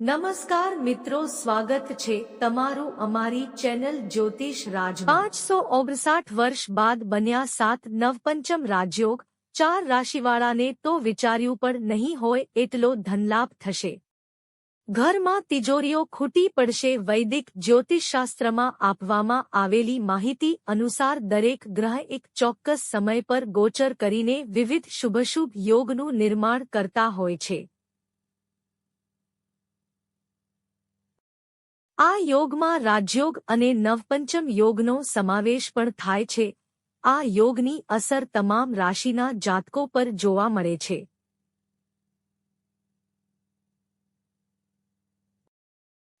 નમસ્કાર મિત્રો, સ્વાગત છે તમારું અમારી ચેનલ જ્યોતિષ રાજ પાંચસો ઓગણસાઠ વર્ષ બાદ બન્યા સાત નવપંચમ રાજયોગ, ચાર રાશિવાળાને તો વિચાર્યું પણ નહીં હોય એટલો ધનલાભ થશે. ઘરમાં તિજોરીઓ ખૂટી પડશે, વૈદિક જ્યોતિષશાસ્ત્રમાં આપવામાં આવેલી માહિતી અનુસાર દરેક ગ્રહ એક ચોક્કસ સમય પર ગોચર કરીને વિવિધ શુભશુભ યોગનું નિર્માણ કરતા હોય છે. આ યોગમાં રાજયોગ અને નવપંચમ યોગનો સમાવેશ પણ થાય છે. આ યોગની અસર તમામ રાશિના જાતકો પર જોવા મળે છે.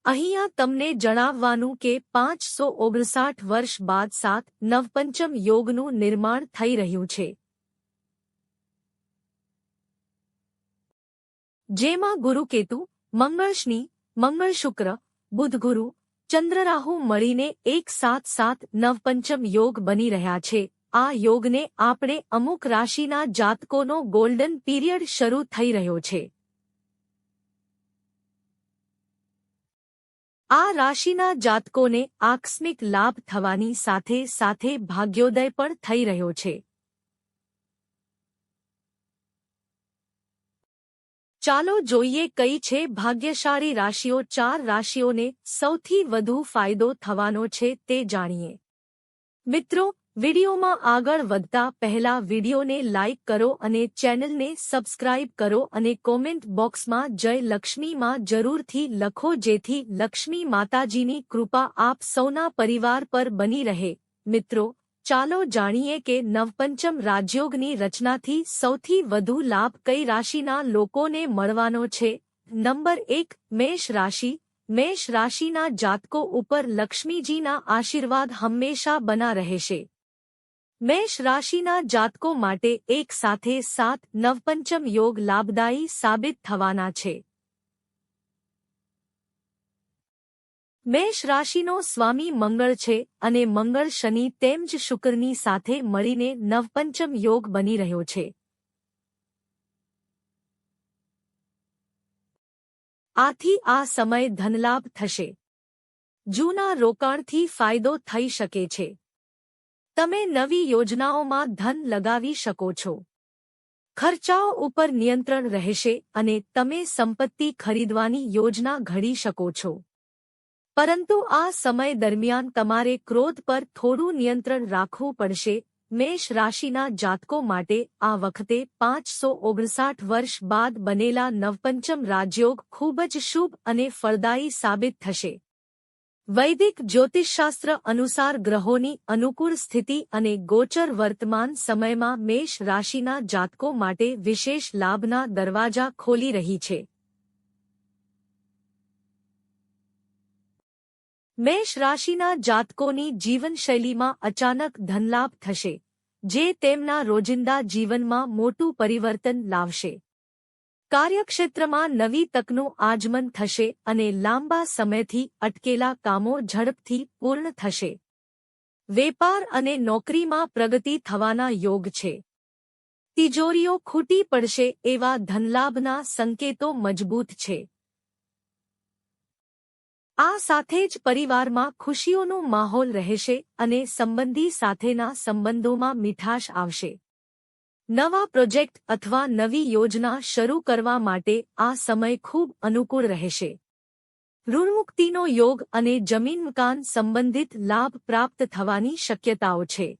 અહીંયા તમને જણાવવાનું કે પાંચસો ઓગણસાઠ વર્ષ બાદ સાત નવપંચમ યોગનું નિર્માણ થઈ રહ્યું છે. જેમાં ગુરુકેતુ મંગળશની મંગળ શુક્ર બુધ ગુરુ ચંદ્રરાહુ મળીને એક સાત સાત નવપંચમ યોગ બની રહ્યા છે. આ યોગને આપણે અમુક રાશિના જાતકોનો ગોલ્ડન પીરિયડ શરૂ થઈ રહ્યો છે. આ રાશિના જાતકોને આકસ્મિક લાભ થવાની સાથે સાથે ભાગ્યોદય પણ થઈ રહ્યો છે. ચાલો જોઈએ કઈ છે ભાગ્યશાળી રાશિઓ ચાર રાશિઓને સૌથી વધુ ફાયદો થવાનો છે તે જાણીએ. મિત્રો, વિડીયોમાં આગળ વધતા પહેલા વિડીયોને લાઇક કરો અને ચેનલને સબસ્ક્રાઇબ કરો અને કોમેન્ટ બોક્સમાં જય લક્ષ્મીમાં જરૂરથી લખો જેથી લક્ષ્મી માતાજીની કૃપા આપ સૌના પરિવાર પર બની રહે. મિત્રો ચાલો જાણીએ કે નવપંચમ રાજયોગની રચનાથી સૌથી વધુ લાભ કઈ રાશિના લોકોને મળવાનો છે? નંબર એક, મેષ રાશિ. મેષ રાશિના જાતકો ઉપર લક્ષ્મીજીના આશીર્વાદ હંમેશા બના રહેશે. મેષ રાશિના જાતકો માટે એક સાથે સાત નવપંચમ યોગ લાભદાયી સાબિત થવાના છે. મેષ રાશિનો સ્વામી મંગળ છે અને મંગળ શનિ તેમજ શુક્રની સાથે મળીને નવપંચમ યોગ બની રહ્યો છે. આથી આ સમય ધનલાભ થશે. જૂના રોકાણથી ફાયદો થઈ શકે છે. તમે નવી યોજનાઓમાં ધન લગાવી શકો છો. ખર્ચાઓ ઉપર નિયંત્રણ રહેશે અને તમે સંપત્તિ ખરીદવાની યોજના ઘડી શકો છો. પરંતુ આ સમય દરમિયાન તમારે ક્રોધ પર થોડું નિયંત્રણ રાખવું પડશે. મેષ રાશિના જાતકો માટે આ વખતે પાંચસો ઓગણસાઠ વર્ષ બાદ બનેલા નવપંચમ રાજયોગ ખૂબ જ શુભ અને ફળદાયી સાબિત થશે. વૈદિક જ્યોતિષશાસ્ત્ર અનુસાર ગ્રહોની અનુકૂળ સ્થિતિ અને ગોચર વર્તમાન સમયમાં મેષ રાશિના જાતકો માટે વિશેષ લાભના દરવાજા ખોલી રહી છે. મેષ રાશિના જાતકોની જીવનશૈલીમાં અચાનક ધનલાભ થશે, જે તેમના રોજિંદા જીવનમાં મોટું પરિવર્તન લાવશે. કાર્યક્ષેત્રમાં નવી તકનું આગમન થશે અને લાંબા સમયથી અટકેલા કામો ઝડપથી પૂર્ણ થશે. વેપાર અને નોકરીમાં પ્રગતિ થવાના યોગ છે. તિજોરીઓ ખૂટી પડશે એવા ધનલાભના સંકેતો મજબૂત છે. આ સાથે જ પરિવારમાં ખુશીઓનો માહોલ રહેશે અને સંબંધી સાથેના સંબંધોમાં મીઠાશ આવશે. નવા પ્રોજેક્ટ અથવા નવી યોજના શરૂ કરવા માટે આ સમય ખૂબ અનુકૂળ રહેશે. ઋણમુક્તિનો યોગ અને જમીન મકાન સંબંધિત લાભ પ્રાપ્ત થવાની શક્યતાઓ છે.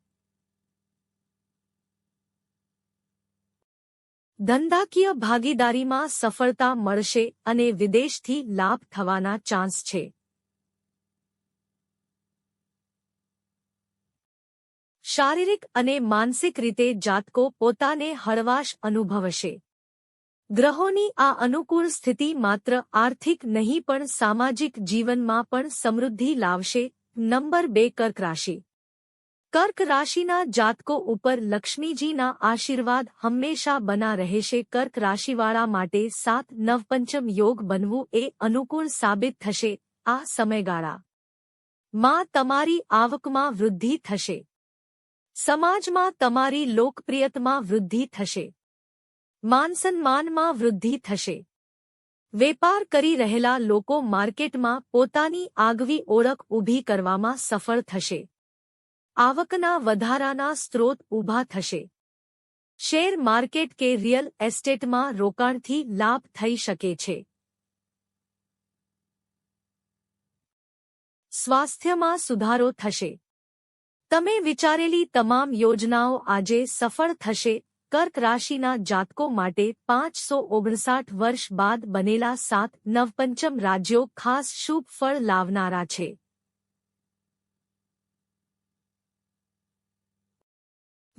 ધંધાકીય ભાગીદારીમાં સફળતા મળશે અને વિદેશથી લાભ થવાના ચાન્સ છે. શારીરિક અને માનસિક રીતે જાતકો પોતાને હળવાશ અનુભવશે. ગ્રહોની આ અનુકૂળ સ્થિતિ માત્ર આર્થિક નહીં પણ સામાજિક જીવનમાં પણ સમૃદ્ધિ લાવશે. નંબર બે કર્ક રાશિ. કર્ક રાશિના જાતકો ઉપર લક્ષ્મીજીના આશીર્વાદ હંમેશા બના રહેશે. કર્ક રાશિવાળા માટે સાત નવપંચમ યોગ બનવું એ અનુકૂળ સાબિત થશે. આ સમયગાળા માં તમારી આવકમાં વૃદ્ધિ થશે. સમાજમાં તમારી લોકપ્રિયતમાં વૃદ્ધિ થશે. માનસન્માનમાં વૃદ્ધિ થશે. વેપાર કરી રહેલા લોકો માર્કેટમાં પોતાની આગવી ઓળખ ઊભી કરવામાં સફળ થશે. આવકના વધારાના સ્ત્રોત ઊભા થશે. શેર માર્કેટ કે રિયલ એસ્ટેટમાં રોકાણથી લાભ થઈ શકે છે. સ્વાસ્થ્યમાં સુધારો થશે. તમે વિચારેલી તમામ યોજનાઓ આજે સફળ થશે. કર્ક રાશિના જાતકો માટે પાંચસો ઓગણસાઠ વર્ષ બાદ બનેલા સાત નવપંચમ રાજ્યો ખાસ શુભ ફળ લાવનારા છે.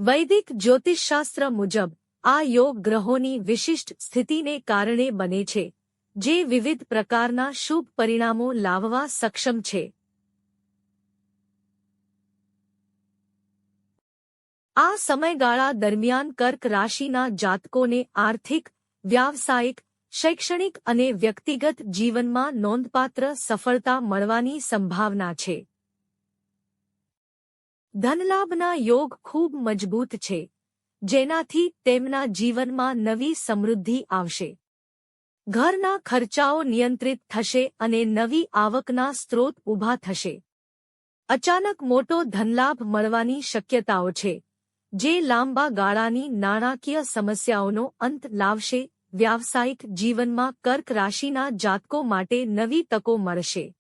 વૈદિક જ્યોતિષશાસ્ત્ર મુજબ, આ યોગ ગ્રહોની વિશિષ્ટ સ્થિતિને કારણે બને છે, જે વિવિધ પ્રકારના શુભ પરિણામો લાવવા સક્ષમ છે. આ સમયગાળા દરમિયાન કર્ક રાશિના જાતકોને આર્થિક, વ્યાવસાયિક, શૈક્ષણિક અને વ્યક્તિગત જીવનમાં નોંધપાત્ર સફળતા મળવાની સંભાવના છે. ધનલાભના યોગ ખૂબ મજબૂત છે, જેનાથી તેમના જીવનમાં નવી સમૃદ્ધિ આવશે. ઘરના ખર્ચાઓ નિયંત્રિત થશે અને નવી આવકના સ્ત્રોત ઊભા થશે. અચાનક મોટો ધનલાભ મળવાની શક્યતાઓ છે, જે લાંબા ગાળાની નાણાકીય સમસ્યાઓનો અંત લાવશે, વ્યાવસાયિક જીવનમાં કર્ક રાશિના જાતકો માટે નવી તકો મળશે.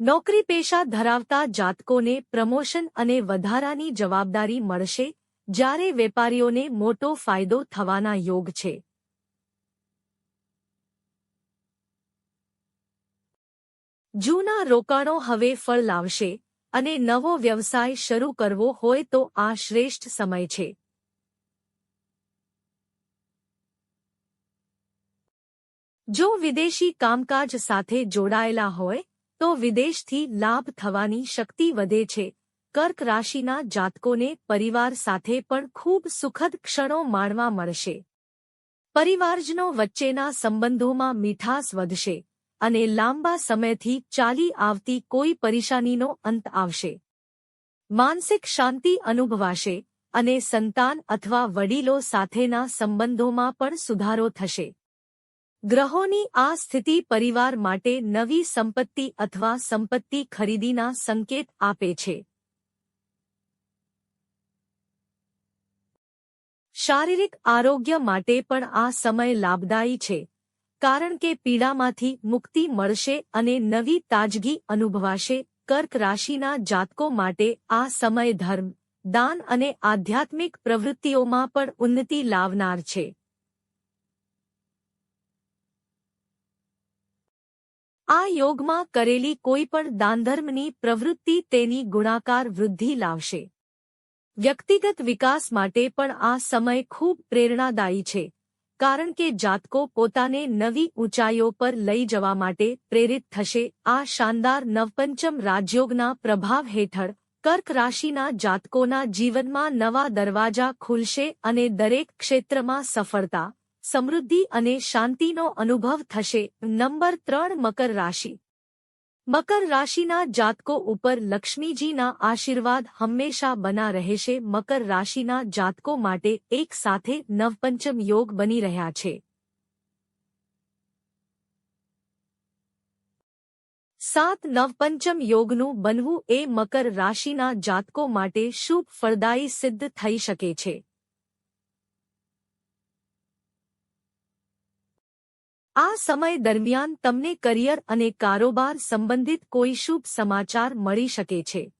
નોકરી પેશા ધરાવતા જાતકોને પ્રમોશન અને વધારાની જવાબદારી મળશે, જ્યારે વેપારીઓને મોટો ફાયદો થવાના યોગ છે. જૂના રોકાણો હવે ફળ લાવશે અને નવો વ્યવસાય શરૂ કરવો હોય તો આ શ્રેષ્ઠ સમય છે. જો વિદેશી કામકાજ સાથે જોડાયેલા હોય તો વિદેશથી લાભ થવાની શક્તિ વધે છે. કર્ક રાશિના જાતકોને પરિવાર સાથે પણ ખૂબ સુખદ ક્ષણો માણવા મળશે. પરિવારજનો વચ્ચેના સંબંધોમાં મીઠાસ વધશે અને લાંબા સમયથી ચાલી આવતી કોઈ પરેશાનીનો અંત આવશે. માનસિક શાંતિ અનુભવાશે અને સંતાન અથવા વડીલો સાથેના સંબંધોમાં પણ સુધારો થશે. ગ્રહોની આ સ્થિતિ પરિવાર માટે નવી સંપત્તિ અથવા સંપત્તિ ખરીદીના સંકેત આપે છે. શારીરિક આરોગ્ય માટે પણ આ સમય લાભદાયી છે, કારણ કે પીડામાંથી મુક્તિ મળશે અને નવી તાજગી અનુભવાશે. કર્ક રાશિના જાતકો માટે આ સમય ધર્મ, દાન અને આધ્યાત્મિક પ્રવૃત્તિઓમાં પણ ઉન્નતિ લાવનાર છે. આ યોગમાં કરેલી કોઈ પણ દાનધર્મની પ્રવૃત્તિ તેની ગુણાકાર વૃદ્ધિ લાવશે. વ્યક્તિગત વિકાસ માટે પણ આ સમય ખૂબ પ્રેરણાદાયી છે, કારણ કે જાતકો પોતાને નવી ઊંચાઈઓ પર લઈ જવા માટે પ્રેરિત થશે. આ શાનદાર નવપંચમ રાજયોગના પ્રભાવ હેઠળ કર્ક રાશિના જાતકોના જીવનમાં નવા દરવાજા ખુલશે અને દરેક ક્ષેત્રમાં સફળતા સમૃદ્ધિ અને શાંતિનો અનુભવ થશે. નંબર ત્રણ, મકર રાશિ. મકર રાશિના જાતકો ઉપર લક્ષ્મીજીના આશીર્વાદ હંમેશા બના રહેશે. મકર રાશિના જાતકો માટે એક સાથે નવપંચમ યોગ બની રહ્યા છે. સાત, નવપંચમ યોગનું બનવું એ મકર રાશિના જાતકો માટે શુભ ફળદાયી સિદ્ધ થઈ શકે છે. આ સમય દરમિયાન તમને કરિયર અને કારોબાર સંબંધિત કોઈ શુભ સમાચાર મળી શકે છે.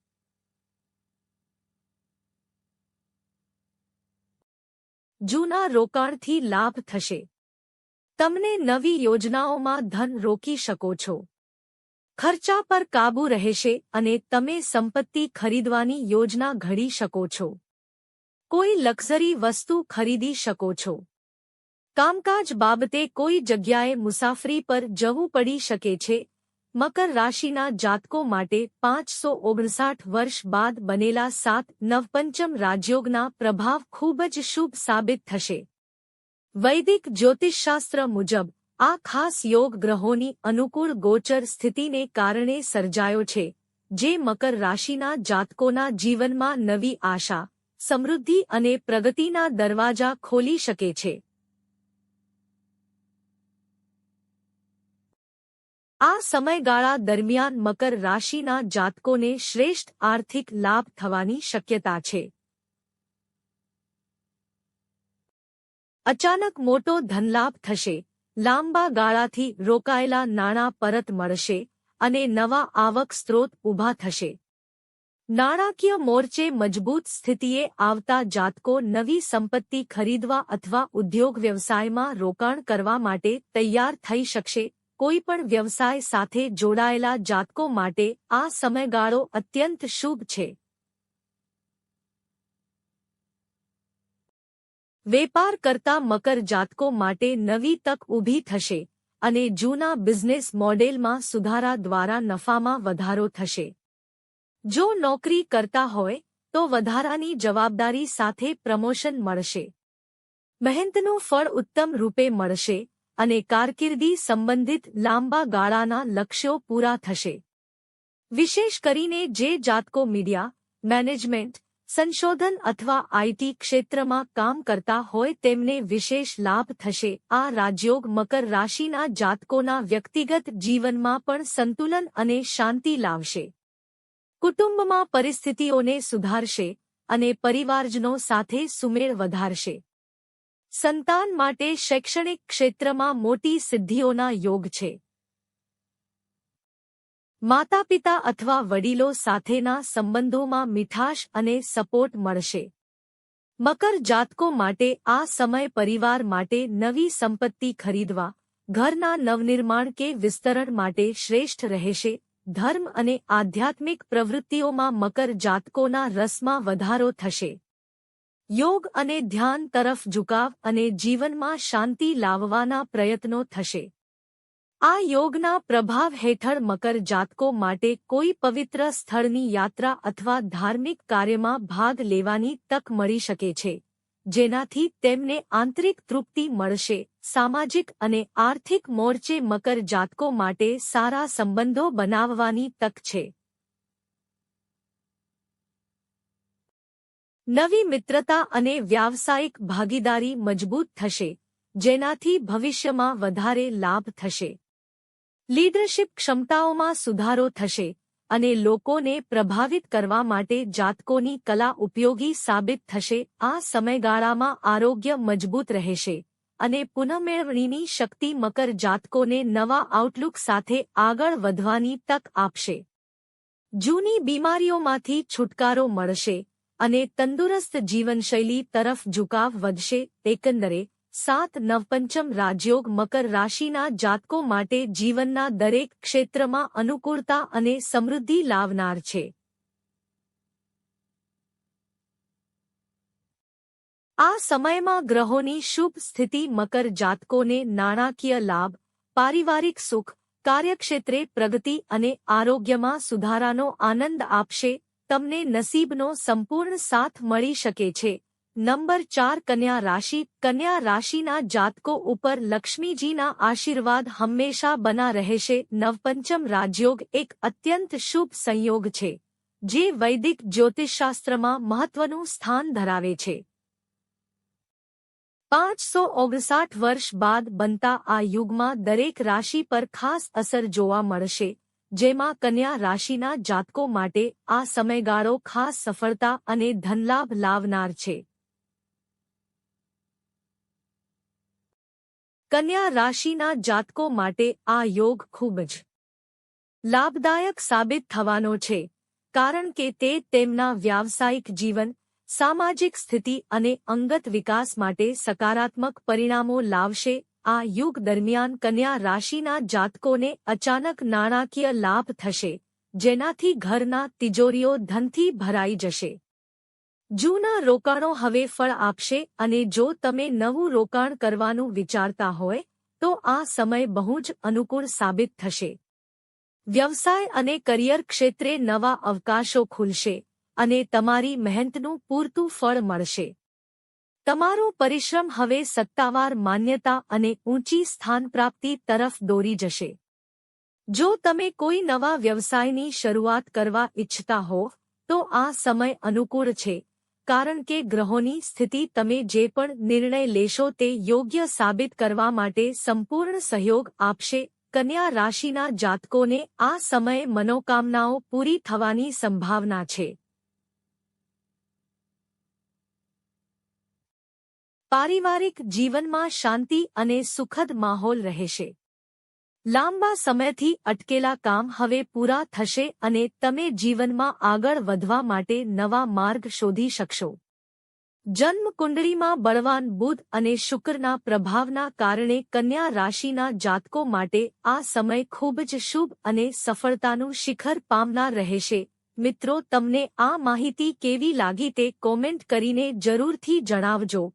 જૂના રોકાણથી લાભ થશે. તમને નવી યોજનાઓમાં ધન રોકી શકો છો. ખર્ચા પર કાબૂ રહેશે અને તમે સંપત્તિ ખરીદવાની યોજના ઘડી શકો છો. કોઈ લક્ઝરી વસ્તુ ખરીદી શકો છો. કામકાજ બાબતે કોઈ જગ્યાએ મુસાફરી પર જવું પડી શકે છે. મકર રાશિના જાતકો માટે પાંચસો ઓગણસાઠ વર્ષ બાદ બનેલા સાત નવપંચમ રાજયોગના પ્રભાવ ખૂબ જ શુભ સાબિત થશે. વૈદિક જ્યોતિષશાસ્ત્ર મુજબ, આ ખાસ યોગ ગ્રહોની અનુકૂળ ગોચર સ્થિતિને કારણે સર્જાયો છે, જે મકર રાશિના જાતકોના જીવનમાં નવી આશા, સમૃદ્ધિ અને પ્રગતિના દરવાજા ખોલી શકે છે. આ સમયગાળા દરમિયાન મકર રાશિના જાતકોને શ્રેષ્ઠ આર્થિક લાભ થવાની શક્યતા છે. અચાનક મોટો ધનલાભ થશે. લાંબા ગાળાથી રોકાયેલા નાણાં પરત મળશે અને નવા આવક સ્ત્રોત ઊભા થશે. નાણાકીય મોરચે મજબૂત સ્થિતિએ આવતા જાતકો નવી સંપત્તિ ખરીદવા અથવા ઉદ્યોગ વ્યવસાયમાં રોકાણ કરવા માટે તૈયાર થઈ શકશે કોઈપણ વ્યવસાય સાથે જોડાયેલા જાતકો માટે આ સમયગાળો અત્યંત શુભ છે. વેપાર કરતા મકર જાતકો માટે નવી તક ઊભી થશે અને જૂના બિઝનેસ મોડેલમાં સુધારા દ્વારા નફામાં વધારો થશે. જો નોકરી કરતા હોય, તો વધારાની જવાબદારી સાથે પ્રમોશન મળશે. મહેનતનું ફળ ઉત્તમ રૂપે મળશે અને કારકિર્દી સંબંધિત લાંબા ગાળાના લક્ષ્યો પૂરા થશે. વિશેષ કરીને જે જાતકો મીડિયા, મેનેજમેન્ટ, સંશોધન અથવા આઈટી ક્ષેત્રમાં કામ કરતા હોય તેમને વિશેષ લાભ થશે. આ રાજયોગ મકર રાશિના જાતકોના વ્યક્તિગત જીવનમાં પણ સંતુલન અને શાંતિ લાવશે. કુટુંબમાં પરિસ્થિતિઓને સુધારશે અને પરિવારજનો સાથે સુમેળ વધારશે. સંતાન માટે શૈક્ષણિક ક્ષેત્રમાં મોટી સિદ્ધિઓના યોગ છે. માતાપિતા અથવા વડીલો સાથેના સંબંધોમાં મીઠાશ અને સપોર્ટ મળશે. મકર જાતકો માટે આ સમય પરિવાર માટે નવી સંપત્તિ ખરીદવા, ઘરના નવનિર્માણ કે વિસ્તરણ માટે શ્રેષ્ઠ રહેશે. ધર્મ અને આધ્યાત્મિક પ્રવૃત્તિઓમાં મકર જાતકોના રસમાં વધારો થશે. યોગ અને ધ્યાન તરફ ઝુકાવ અને જીવનમાં શાંતિ લાવવાના પ્રયત્નો થશે. આ યોગના પ્રભાવ હેઠળ મકર જાતકો માટે કોઈ પવિત્ર સ્થળની યાત્રા અથવા ધાર્મિક કાર્યમાં ભાગ લેવાની તક મળી શકે છે, જેનાથી તેમને આંતરિક તૃપ્તિ મળશે, સામાજિક અને આર્થિક મોરચે મકર જાતકો માટે સારા સંબંધો બનાવવાની તક છે. નવી મિત્રતા અને વ્યાવસાયિક ભાગીદારી મજબૂત થશે, જેનાથી ભવિષ્યમાં વધારે લાભ થશે. લીડરશિપ ક્ષમતાઓમાં સુધારો થશે અને લોકોને પ્રભાવિત કરવા માટે જાતકોની કલા ઉપયોગી સાબિત થશે. આ સમયગાળામાં આરોગ્ય મજબૂત રહેશે અને પુનઃમેળવણીની શક્તિ મકર જાતકોને નવા આઉટલુક સાથે આગળ વધવાની તક આપશે. જૂની બીમારીઓમાંથી છુટકારો મળશે અને તંદુરસ્ત જીવનશૈલી તરફ ઝુકાવ વધશે, એકંદરે સાત નવપંચમ રાજયોગ મકર રાશિના જાતકો માટે જીવનના દરેક ક્ષેત્રમાં અનુકૂળતા અને સમૃદ્ધિ લાવનાર છે. આ સમયમાં ગ્રહોની શુભ સ્થિતિ મકર જાતકોને નાણાકીય લાભ, પારિવારિક સુખ, કાર્યક્ષેત્રે પ્રગતિ અને આરોગ્યમાં સુધારાનો આનંદ આપશે તમને નસીબનો સંપૂર્ણ સાથ મળી શકે છે. નંબર ચાર, કન્યા રાશિ. કન્યા રાશિના જાતકો ઉપર લક્ષ્મીજીના આશીર્વાદ હંમેશા બના રહેશે. નવપંચમ રાજયોગ એક અત્યંત શુભ સંયોગ છે, જે વૈદિક જ્યોતિષશાસ્ત્રમાં મહત્વનું સ્થાન ધરાવે છે. પાંચસો ઓગણસાઠ વર્ષ બાદ બનતા આ યુગમાં દરેક રાશિ પર ખાસ અસર જોવા મળશે. જેમાં કન્યા રાશિના જાતકો માટે આ સમયગાળો ખાસ સફળતા અને ધનલાભ લાવનાર છે. કન્યા રાશિના જાતકો માટે આ યોગ ખૂબ જ લાભદાયક સાબિત થવાનો છે, કારણ કે તે તેમના વ્યાવસાયિક જીવન, સામાજિક સ્થિતિ અને અંગત વિકાસ માટે સકારાત્મક પરિણામો લાવશે આ યુગ દરમિયાન કન્યા રાશિના જાતકોને અચાનક નાણાકીય લાભ થશે, જેનાથી ઘરના તિજોરીઓ ધનથી ભરાઈ જશે. જૂના રોકાણો હવે ફળ આપશે અને જો તમે નવું રોકાણ કરવાનું વિચારતા હોય, તો આ સમય બહુ જ અનુકૂળ સાબિત થશે. વ્યવસાય અને કરિયર ક્ષેત્રે નવા અવકાશો ખુલશે અને તમારી મહેનતનું પૂરતું ફળ મળશે. તમારો પરિશ્રમ હવે સત્તાવાર માન્યતા અને ઊંચી સ્થાન પ્રાપ્તિ તરફ દોરી જશે. જો તમે કોઈ નવા વ્યવસાયની શરૂઆત કરવા ઇચ્છતા હો, તો આ સમય અનુકૂળ છે, કારણ કે ગ્રહોની સ્થિતિ તમે જે પણ નિર્ણય લેશો તે યોગ્ય સાબિત કરવા માટે સંપૂર્ણ સહયોગ આપશે. કન્યા રાશિના જાતકોને આ સમયે મનોકામનાઓ પૂરી થવાની સંભાવના છે. પારિવારિક જીવનમાં શાંતિ અને સુખદ માહોલ રહેશે. લાંબા સમયથી અટકેલા કામ હવે પૂરા થશે અને તમે જીવનમાં આગળ વધવા માટે નવા માર્ગ શોધી શકશો. જન્મ કુંડળીમાં બળવાન બુધ અને શુક્રના પ્રભાવના કારણે કન્યા રાશિના જાતકો માટે આ સમય ખૂબ જ શુભ અને સફળતાનું શિખર પામનાર રહેશે. મિત્રો, તમને આ માહિતી કેવી લાગી તે કોમેન્ટ કરીને જરૂરથી જણાવજો.